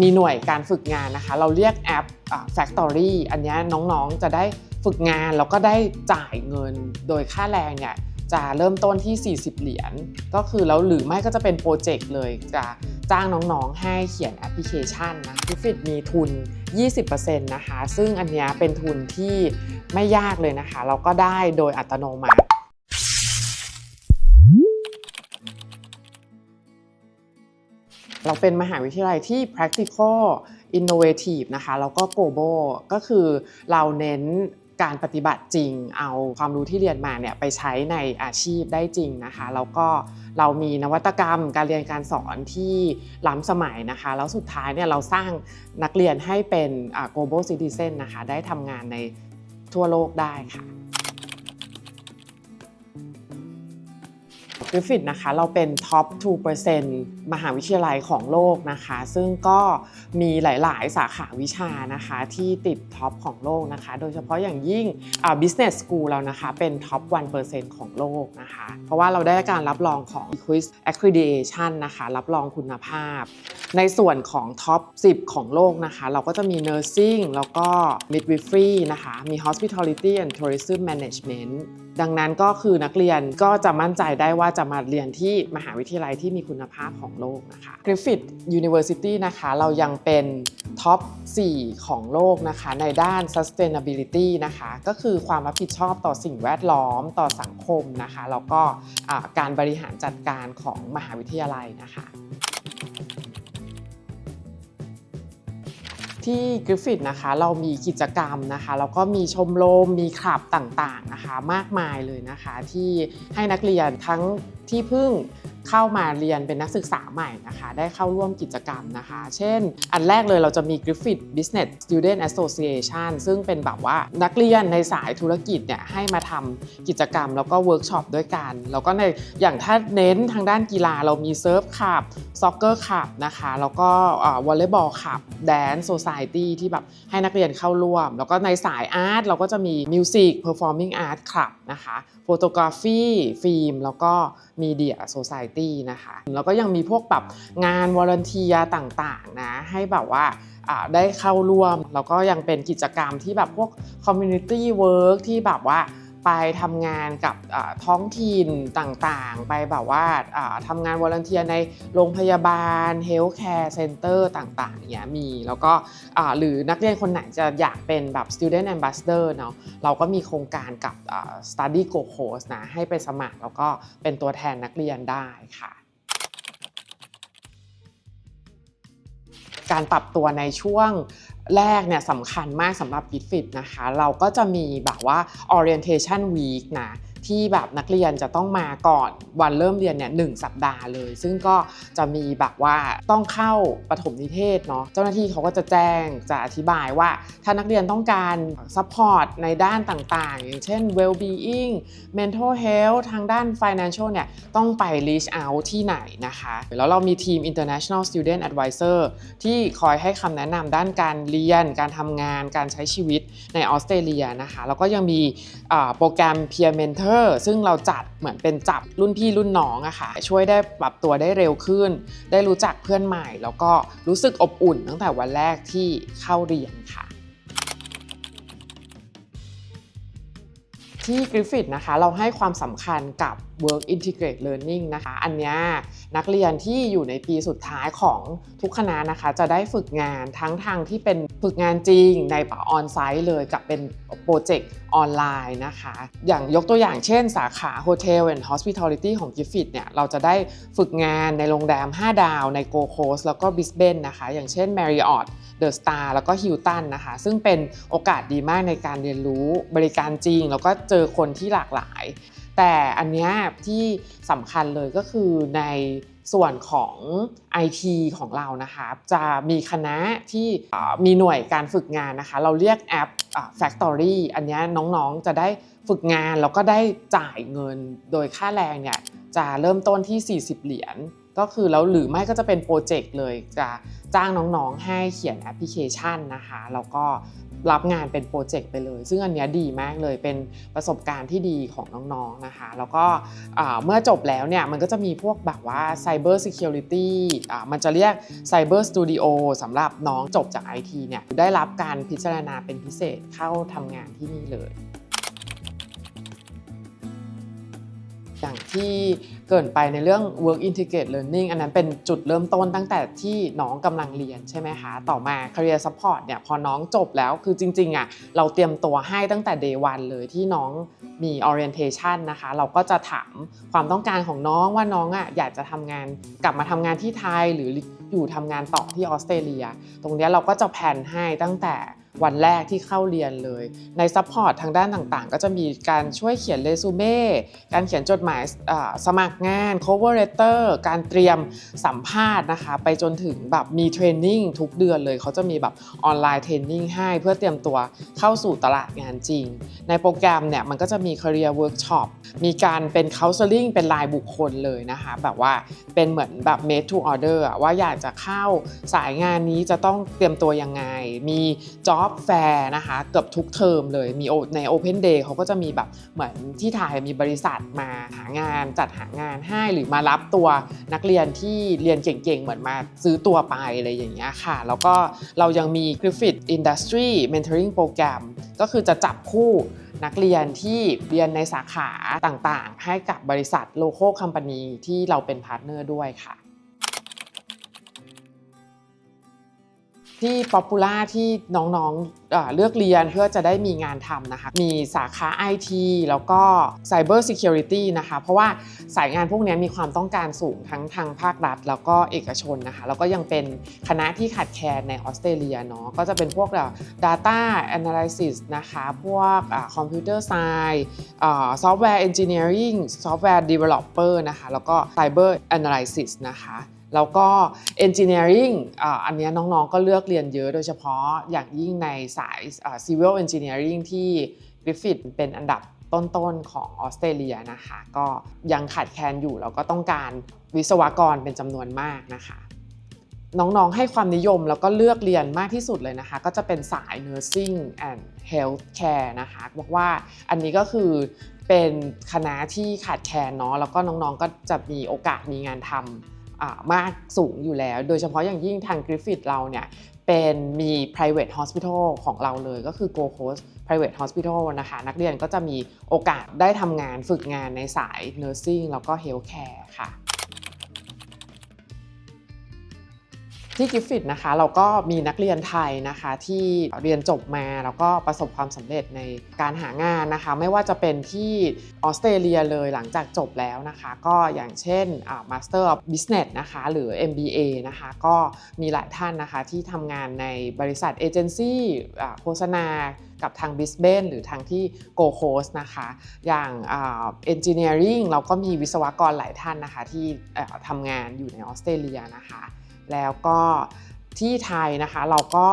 มีหน่วยการฝึกงานนะคะ เราเรียกแอป Factory อันนี้น้องๆจะได้ฝึกงานแล้วก็ได้จ่ายเงินโดยค่าแรงเนี่ยจะเริ่มต้นที่ 40 เหรียญก็คือแล้วหรือไม่ก็จะเป็นโปรเจกต์เลยจะจ้างน้องๆ ให้เขียนแอปพลิเคชันนะฟิฟิตมีทุน 20%นะคะ ซึ่งอันนี้เป็นทุนที่ไม่ยากเลยนะคะ เราก็ได้โดยอัตโนมัติ เราเป็นมหาวิทยาลัยที่ practical innovative นะคะแล้วก็ global ก็คือเราเน้นการปฏิบัติจริง เอาความรู้ที่เรียนมาเนี่ยไปใช้ในอาชีพได้จริงนะคะแล้วก็เรามีนวัตกรรมการเรียนการสอนที่ล้ำสมัยนะคะแล้วสุดท้ายเนี่ยเราสร้างนักเรียนให้เป็น global citizen นะคะได้ทำงานในทั่วโลกได้ค่ะ กริฟฟิตนะคะ เราเป็นท็อป 2%มหาวิทยาลัยของโลกนะคะ ซึ่งก็มีหลาย ๆ สาขาวิชานะคะ ที่ติดท็อปของโลกนะคะ โดยเฉพาะอย่างยิ่งอ่า business school เรานะคะ เป็นท็อป 1%ของโลกนะคะ เพราะว่าเราได้การรับรองของ Equis Accreditation นะคะ รับรองคุณภาพ ในส่วนของท็อป 10 ของโลกนะคะ เราก็จะมี nursing แล้วก็ midwifery นะคะ มี hospitality and tourism management ดังนั้นก็คือนักเรียนก็จะมั่นใจได้ว่าจะมาเรียนที่มหาวิทยาลัยที่มีคุณภาพของโลกนะคะ Griffith University นะคะ เรายังเป็นท็อป 4 ของโลกนะคะ ในด้าน sustainability นะคะ ก็คือความรับผิดชอบต่อสิ่งแวดล้อมต่อสังคมนะคะ แล้วก็การบริหารจัดการของมหาวิทยาลัยนะคะ ที่กริฟฟิตนะคะเรามีกิจกรรมนะคะแล้วก็มีชมรมมีคลับต่างๆนะคะ มากมายเลยนะคะ ที่ให้นักเรียนทั้งที่พึ่ง เข้ามาเรียนเป็นนักศึกษาใหม่นะคะ ได้เข้าร่วมกิจกรรมนะคะ เช่น อันแรกเลยเราจะมี Griffith Business Student Association ซึ่งเป็นแบบว่านักเรียนในสายธุรกิจเนี่ยให้มาทำกิจกรรมแล้วก็เวิร์กช็อปด้วยกัน แล้วก็ในอย่างถ้าเน้นทางด้านกีฬาเรามีเซิร์ฟคลับซ็อกเกอร์คลับนะคะ แล้วก็วอลเลย์บอลคลับแดนโซซายตี้ที่แบบให้นักเรียนเข้าร่วม แล้วก็ในสายอาร์ตเราก็จะมีมิวสิกเพอร์ฟอร์มิงอาร์ตคลับนะคะโฟโตกราฟีฟิล์มแล้วก็ มีเดียโซซายตี้นะคะ แล้วก็ยังมีพวกแบบงานวอร์เนเทียต่างๆนะ ให้แบบว่าได้เข้าร่วม แล้วก็ยังเป็นกิจกรรมที่แบบพวกคอมมูนิตี้เวิร์กที่แบบว่า ไปทำงานกับท้องถิ่นต่างๆ ไปแบบว่าทำงานวอร์เนเทียในโรงพยาบาลเฮลท์แคร์เซ็นเตอร์ต่างๆเนี่ยมีแล้วก็หรือนักเรียนคนไหนจะอยากเป็นแบบ student ambassador เนาะเราก็มีโครงการกับ study go host นะให้ไปสมัครแล้วก็เป็นตัวแทนนักเรียนได้ค่ะ การปรับตัวในช่วงแรกเนี่ยสำคัญมากสำหรับ g i t f i t นะคะ เราก็จะมีแบบว่า orientation week นะ ที่แบบนักเรียนจะต้องมาก่อนวันเริ่มเรียนเนี่ยหสัปดาห์เลย ซึ่งก็จะมีแบบว่าต้องเข้าปฐมนิเทศเนาะเจ้าหน้าที่เขาก็จะแจ้งจะอธิบายว่า ถ้านักเรียนต้องการ support ในด้านต่างๆ อย่างเช่น well being mental health ทางด้าน financial เนี่ยต้องไป reach out ที่ไหนนะคะแล้วเรามีทีม international student advisor ที่คอยให้คำแนะนำด้านการเรียน การทำงาน การใช้ชีวิตในออสเตรเลียนะคะแล้วก็ยังมีโปรแกรม peer mentor ซึ่งเราจัดเหมือนเป็นจับรุ่นพี่รุ่นน้องอะค่ะ ช่วยได้ปรับตัวได้เร็วขึ้น ได้รู้จักเพื่อนใหม่ แล้วก็รู้สึกอบอุ่นตั้งแต่วันแรกที่เข้าเรียนค่ะที่กริฟฟิตนะคะเราให้ความสำคัญกับ Work Integrate Learning นะคะ อันเนี้ย นักเรียนที่อยู่ในปีสุดท้ายของทุกคณะนะคะ จะได้ฝึกงานทั้งทางที่เป็นฝึกงานจริงในป่าออนไซต์เลยกับเป็นโปรเจกต์ออนไลน์นะคะ อย่างยกตัวอย่างเช่นสาขา Hotel and Hospitality ของ Gifit เนี่ยเราจะได้ฝึกงานในโรงแรม 5 ดาวใน Go Coast แล้วก็ Brisbane นะคะ อย่างเช่น Marriott The Star แล้วก็ Hilton นะคะ ซึ่งเป็นโอกาสดีมากในการเรียนรู้บริการจริง แล้วก็เจอคนที่หลากหลาย แต่อันเนี้ยที่สำคัญเลยก็คือในส่วนของ IT ของเรานะคะจะมีคณะที่มีหน่วยการฝึกงานนะคะ เราเรียกแอป Factory อันนี้น้องๆจะได้ฝึกงานแล้วก็ได้จ่ายเงินโดยค่าแรงเนี่ยจะเริ่มต้นที่ 40 เหรียญก็คือแล้วหรือไม่ก็จะเป็นโปรเจกต์เลยจะจ้างน้องๆให้เขียนแอปพลิเคชันนะคะ แล้วก็ รับงานเป็นโปรเจกต์ไปเลย ซึ่งอันนี้ดีมากเลยเป็นประสบการณ์ที่ดีของน้องๆนะคะ แล้วก็เมื่อจบแล้วเนี่ยมันก็จะมีพวกแบบว่า Cyber Security มันจะเรียก Cyber Studio สำหรับน้องจบจาก IT เนี่ยได้รับการพิจารณาเป็นพิเศษเข้าทำงานที่นี่เลย อย่างที่เกินไปในเรื่อง work integrate learning อันนั้นเป็นจุดเริ่มต้นตั้งแต่ที่น้องกำลังเรียนใช่ไหมคะ ต่อมา career support เนี่ยพอน้องจบแล้วคือจริงๆอะเราเตรียมตัวให้ตั้งแต่ day one เลยที่น้องมี orientation นะคะ เราก็จะถามความต้องการของน้องว่าน้องอะอยากจะทำงานกลับมาทำงานที่ไทยหรืออยู่ทำงานต่อที่ออสเตรเลีย ตรงนี้เราก็จะแผนให้ตั้งแต่วันแรกที่เข้าเรียนเลย ในซัพพอร์ตทางด้านต่างๆ ก็จะมีการช่วยเขียนเรซูเม่การเขียนจดหมายสมัครงาน cover letter การเตรียมสัมภาษณ์นะคะ ไปจนถึงแบบมีเทรนนิ่งทุกเดือนเลย เขาจะมีแบบออนไลน์เทรนนิ่งให้เพื่อเตรียมตัวเข้าสู่ตลาดงานจริง ในโปรแกรมเนี่ยมันก็จะมี career workshop มีการเป็น counseling เป็นรายบุคคลเลยนะคะ แบบว่าเป็นเหมือนแบบ made to order ว่าอยากจะเข้าสายงานนี้จะต้องเตรียมตัวยังไง มี job fair นะคะเกือบทุกเทอมเลยมีใน Open Day เขาก็จะมีแบบเหมือนที่ไทยมีบริษัทมาหางานจัดหางานให้หรือมารับตัวนักเรียนที่เรียนเก่งๆ เหมือนมาซื้อตัวไปอะไรอย่างเงี้ยค่ะ แล้วก็เรายังมี Griffith Industry Mentoring Program ก็คือจะจับคู่นักเรียนที่เรียนในสาขาต่างๆ ให้กับบริษัท local company ที่เราเป็นพาร์ทเนอร์ด้วยค่ะ ที่ป๊อปปูล่าที่น้องๆเเลือกเรียนเพื่อจะได้มีงานทำนะคะ มีสาขา IT แล้วก็ Cyber Security นะคะ เพราะว่าสายงานพวกนี้มีความต้องการสูงทั้งทางภาครัฐ แล้วก็เอกชนนะคะ แล้วก็ยังเป็นคณะที่ขาดแคลนในออสเตรเลียเนาะ ก็จะเป็นพวกแบบ Data Analysis นะคะ พวกอ่า Computer Science อ่า Software Engineering Software Developer นะคะ แล้วก็ Cyber Analysis นะคะ แล้วก็ Engineering อ,อันนี้น้องๆ ก็เลือกเรียนเยอะโดยเฉพาะอย่างยิ่งในสาย Civil Engineering ที่ Griffith เป็นอันดับต้นๆ ของออสเตรเลียนะคะ ก็ยังขาดแคลนอยู่แล้วก็ต้องการวิศวกรเป็นจำนวนมากนะคะ น้องๆ ให้ความนิยมแล้วก็เลือกเรียนมากที่สุดเลยนะคะ ก็จะเป็นสาย nursing and health care นะคะบอกว่าอันนี้ก็คือเป็นคณะที่ขาดแคลนเนาะแล้วก็น้องๆ ก็จะมีโอกาสมีงานทำ มากสูงอยู่แล้ว โดยเฉพาะอย่างยิ่งทางกริฟฟิตเราเนี่ยเป็นมี private hospital ของเราเลยก็คือ Go Coast private hospital นะคะ นักเรียนก็จะมีโอกาสได้ทำงานฝึกงานในสาย nursing แล้วก็ healthcare ค่ะ ที่กิฟฟิตนะคะเราก็มีนักเรียนไทยนะคะที่เรียนจบมาแล้วก็ประสบความสำเร็จในการหางานนะคะ ไม่ว่าจะเป็นที่ออสเตรเลียเลยหลังจากจบแล้วนะคะ ก็อย่างเช่นอ่า Master of Business นะคะหรือ MBA นะคะก็มีหลายท่านนะคะที่ทำงานในบริษัทเอเจนซี่โฆษณากับทางบิสเบนหรือทางที่ Go Coast นะคะ อย่างเอ่า Engineering เราก็มีวิศวกรหลายท่านนะคะที่ทำงานอยู่ในออสเตรเลียนะคะ แล้วก็ที่ไทยนะคะเราก็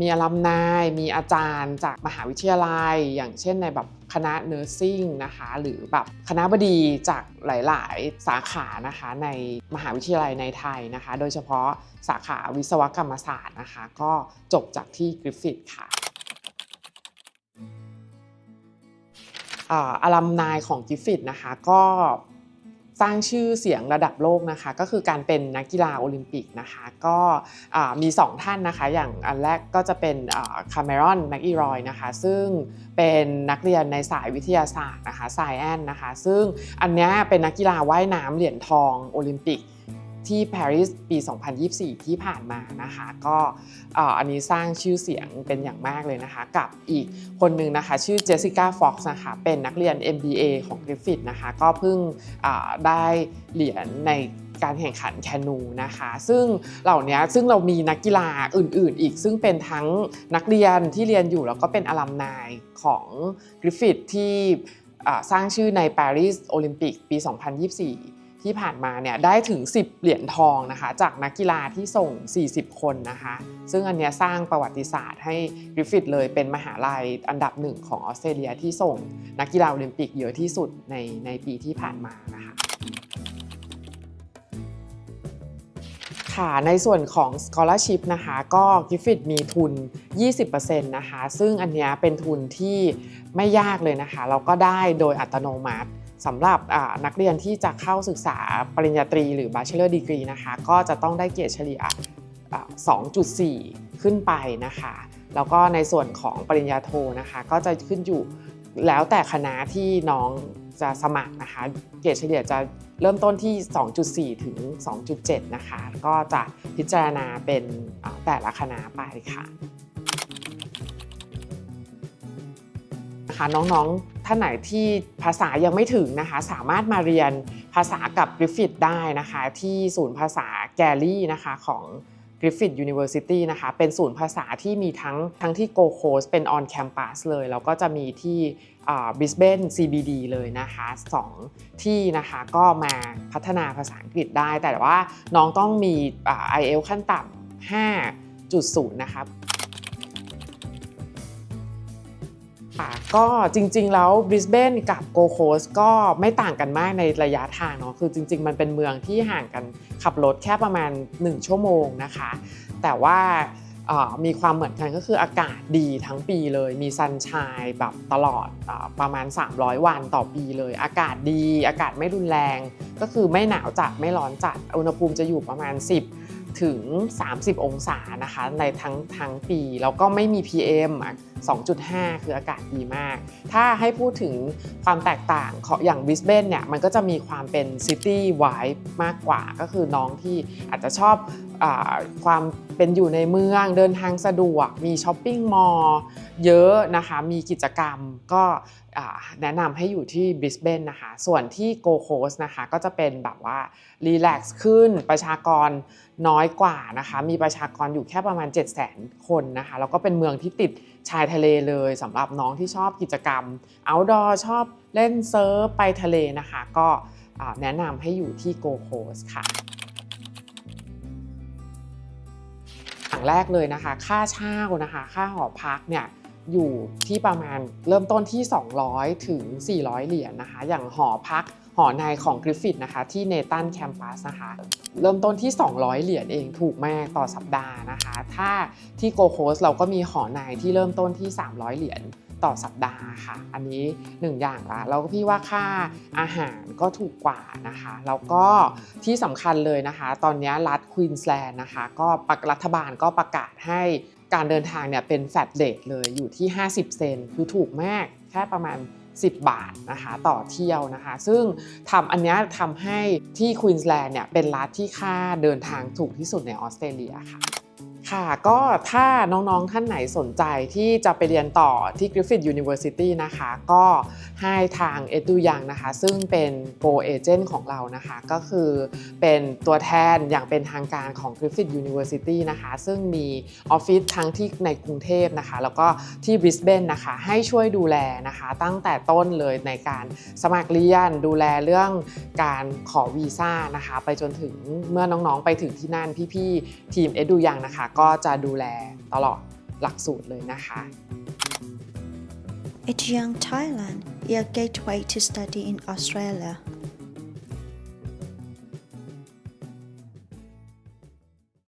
มีอลัมนายมีอาจารย์จากมหาวิทยาลัย อย่างเช่นในแบบคณะเนอร์ซิ่งนะคะหรือแบบคณะบดีจากหลาย ๆ สาขานะคะในมหาวิทยาลัยในไทยนะคะ โดยเฉพาะสาขาวิศวกรรมศาสตร์นะคะ ก็จบจากที่กริฟฟิธค่ะอาลัมนายของกิฟฟิตนะคะก็ สร้างชื่อเสียงระดับโลกนะคะ ก็คือการเป็นนักกีฬาโอลิมปิกนะคะ ก็มี 2 ท่านนะคะ อย่างอันแรกก็จะเป็นคาเมรอนแม็กอีรอยนะคะ ซึ่งเป็นนักเรียนในสายวิทยาศาสตร์นะคะไซแอนนะคะ ซึ่งอันนี้เป็นนักกีฬาว่ายน้ำเหรียญทองโอลิมปิก ที่ปารีสปี 2024 ที่ผ่านมานะคะก็อันนี้สร้างชื่อเสียงเป็นอย่างมากเลยนะคะกับอีกคนหนึ่งนะคะชื่อเจสสิก้าฟ็อกซ์นะคะเป็นนักเรียน MBA ของ Griffith นะคะก็เพิ่งได้เหรียญในการแข่งขันแคนูนะคะ ซึ่งเหล่านี้ซึ่งเรามีนักกีฬาอื่น ๆ อีก ซึ่งเป็นทั้งนักเรียนที่เรียนอยู่แล้วก็เป็นอลัมนายของ Griffith ที่สร้างชื่อในปารีสโอลิมปิกปี 2024 ที่ผ่านมาเนี่ยได้ถึง 10 เหรียญทองนะคะ จากนักกีฬาที่ส่ง 40 คนนะคะ ซึ่งอันเนี้ยสร้างประวัติศาสตร์ให้กริฟฟิธเลยเป็นมหาลัยอันดับหนึ่งของออสเตรเลียที่ส่งนักกีฬาโอลิมปิกเยอะที่สุดในในปีที่ผ่านมานะคะค่ะในส่วนของ scholarship นะคะก็กิฟฟิตมีทุน 20%นะคะ ซึ่งอันนี้เป็นทุนที่ไม่ยากเลยนะคะ เราก็ได้โดยอัตโนมัติ สำหรับนักเรียนที่จะเข้าศึกษาปริญญาตรีหรือ bachelor degree นะคะ ก็จะต้องได้เกรดเฉลี่ยอ่า2.4 ขึ้นไปนะคะ แล้วก็ในส่วนของปริญญาโทนะคะ ก็จะขึ้นอยู่แล้วแต่คณะที่น้องจะสมัครนะคะ เกรดเฉลี่ยจะเริ่มต้นที่ 2.4 ถึง 2.7 นะคะ ก็จะพิจารณาเป็นแต่ละคณะไปค่ะ นะคะน้องๆ ท่านไหนที่ภาษายังไม่ถึงนะคะ สามารถมาเรียนภาษากับ Griffith ได้นะคะ ที่ศูนย์ภาษาแกลลี่นะคะของ Griffith University นะคะ เป็นศูนย์ภาษาที่มีทั้งทั้งที่ Go Coast เป็น on campus เลย แล้วก็จะมีที่อ่า Brisbane CBD เลยนะคะสองที่นะคะก็มาพัฒนาภาษาอังกฤษได้ แต่ว่าน้องต้องมีอ่า IELTS ขั้นต่ำ5.0 นะคะ ค่ะ ก็จริงๆ แล้วบริสเบนกับโกโคสก็ไม่ต่างกันมากในระยะทางเนาะคือจริง ๆ มันเป็นเมืองที่ห่างกันขับรถแค่ประมาณ 1 ชั่วโมงนะคะ แต่ว่ามีความเหมือนกันก็คืออากาศดีทั้งปีเลย มีซันชายแบบตลอดอประมาณ 300 วันต่อปีเลย อากาศดี อากาศไม่รุนแรง ก็คือไม่หนาวจัดไม่ร้อนจัด อุณหภูมิจะอยู่ประมาณ 10 ถึง 30 องศานะคะในทั้งทั้งปี แล้วก็ไม่มี PM อะ2.5 คืออากาศดีมาก ถ้าให้พูดถึงความแตกต่างของอย่างบิสเบนเนี่ยมันก็จะมีความเป็นซิตี้ไวท์มากกว่า ก็คือน้องที่อาจจะชอบ ความเป็นอยู่ในเมืองเดินทางสะดวก มีช้อปปิ้งมอลล์เยอะนะคะ มีกิจกรรมก็แนะนำให้อยู่ที่บริสเบนนะคะ ส่วนที่โกโคสนะคะก็จะเป็นแบบว่ารีแลกซ์ขึ้นประชากรน้อยกว่านะคะ มีประชากรอยู่แค่ประมาณ 7 0 0 0 0 คนนะคะ แล้วก็เป็นเมืองที่ติดชายทะเลเลยสำหรับน้องที่ชอบกิจกรรม outdoor ชอบเล่นเซิร์ฟไปทะเลนะคะ ก็แนะนำให้อยู่ที่โกโคสค่ะ อย่างแรกเลยนะคะ ค่าเช่านะคะ ค่าหอพักเนี่ยอยู่ที่ประมาณเริ่มต้นที่ 200 ถึง 400 เหรียญนะคะ อย่างหอพักหอในของกริฟฟิตนะคะ ที่เนตันแคมปัสนะคะ เริ่มต้นที่ 200 เหรียญเองถูกมากต่อสัปดาห์นะคะ ถ้าที่โกโคสเราก็มีหอในที่เริ่มต้นที่ 300 เหรียญ ต่อสัปดาห์ค่ะ อันนี้หนึ่งอย่างละแล้วก็พี่ว่าค่าอาหารก็ถูกกว่านะคะ แล้วก็ที่สำคัญเลยนะคะ ตอนนี้รัฐควีนสแลนด์นะคะ ก็ประรัฐบาลก็ประกาศให้การเดินทางเนี่ยเป็นแฟลตเ a t เลยอยู่ที่ 50 เซนคือถูกมากแค่ประมาณ 10 บาทนะคะต่อเที่ยวนะคะ ซึ่งทำอันนี้ทำให้ที่ควีนสแลนด์เนี่ยเป็นรัฐที่ค่าเดินทางถูกที่สุดในออสเตรเลียค่ะ ค่ะก็ถ้าน้องๆท่านไหนสนใจที่จะไปเรียนต่อที่ Griffith University นะคะ ก็ให้ทาง Edu Young นะคะ ซึ่งเป็น Go Agent ของเรานะคะ ก็คือเป็นตัวแทนอย่างเป็นทางการของ Griffith University นะคะ ซึ่งมีออฟฟิศทั้งที่ในกรุงเทพนะคะ แล้วก็ที่ Brisbane นะคะ ให้ช่วยดูแลนะคะ ตั้งแต่ต้นเลยในการสมัครเรียนดูแลเรื่องการขอวีซ่านะคะ ไปจนถึงเมื่อน้องๆไปถึงที่นั่นพี่ๆทีม Edu Young นะคะก็็จะดูแลตลอดหลักสูตรเลยนะคะ It's Young Thailand, your gateway to study in Australia.